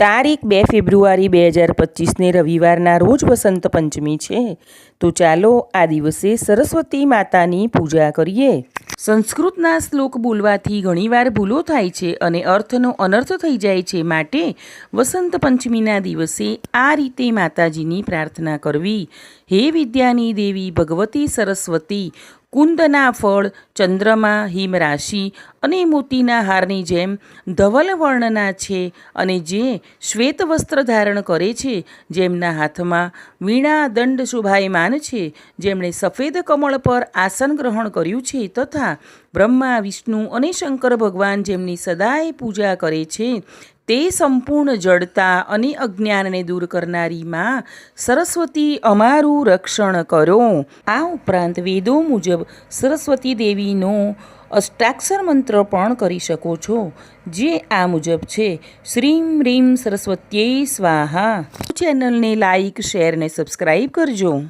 તારીખ બે ફેબ્રુઆરી બે હજાર પચીસને રવિવારના રોજ વસંત પંચમી છે. તો ચાલો આ દિવસે સરસ્વતી માતાની પૂજા કરીએ. સંસ્કૃતના શ્લોક બોલવાથી ઘણીવાર ભૂલો થાય છે અને અર્થનો અનર્થ થઈ જાય છે માટે વસંત પંચમીના દિવસે આ રીતે માતાજીની પ્રાર્થના કરવી. હે વિદ્યાની દેવી ભગવતી સરસ્વતી કુંદના ફળ, ચંદ્રમા, હિમરાશિ અને મોતીના હારની જેમ ધવલ વર્ણના છે અને જે શ્વેત વસ્ત્ર ધારણ કરે છે, જેમના હાથમાં વીણા દંડ શુભાયમાન છે, જેમણે સફેદ કમળ પર આસન ગ્રહણ કર્યું છે તથા બ્રહ્મા, વિષ્ણુ અને શંકર ભગવાન જેમની સદાય પૂજા કરે છે તે સંપૂર્ણ જડતા અને અજ્ઞાનને દૂર કરનારી માં સરસ્વતી અમારું રક્ષણ કરો. આ ઉપરાંત વેદો મુજબ સરસ્વતી દેવીનો અષ્ટાક્ષર મંત્ર પણ કરી શકો છો, જે આ મુજબ છે. શ્રીમ રીમ સરસ્વત્યે સ્વાહા. ચેનલને લાઇક શેર ને સબસ્ક્રાઈબ કરજો.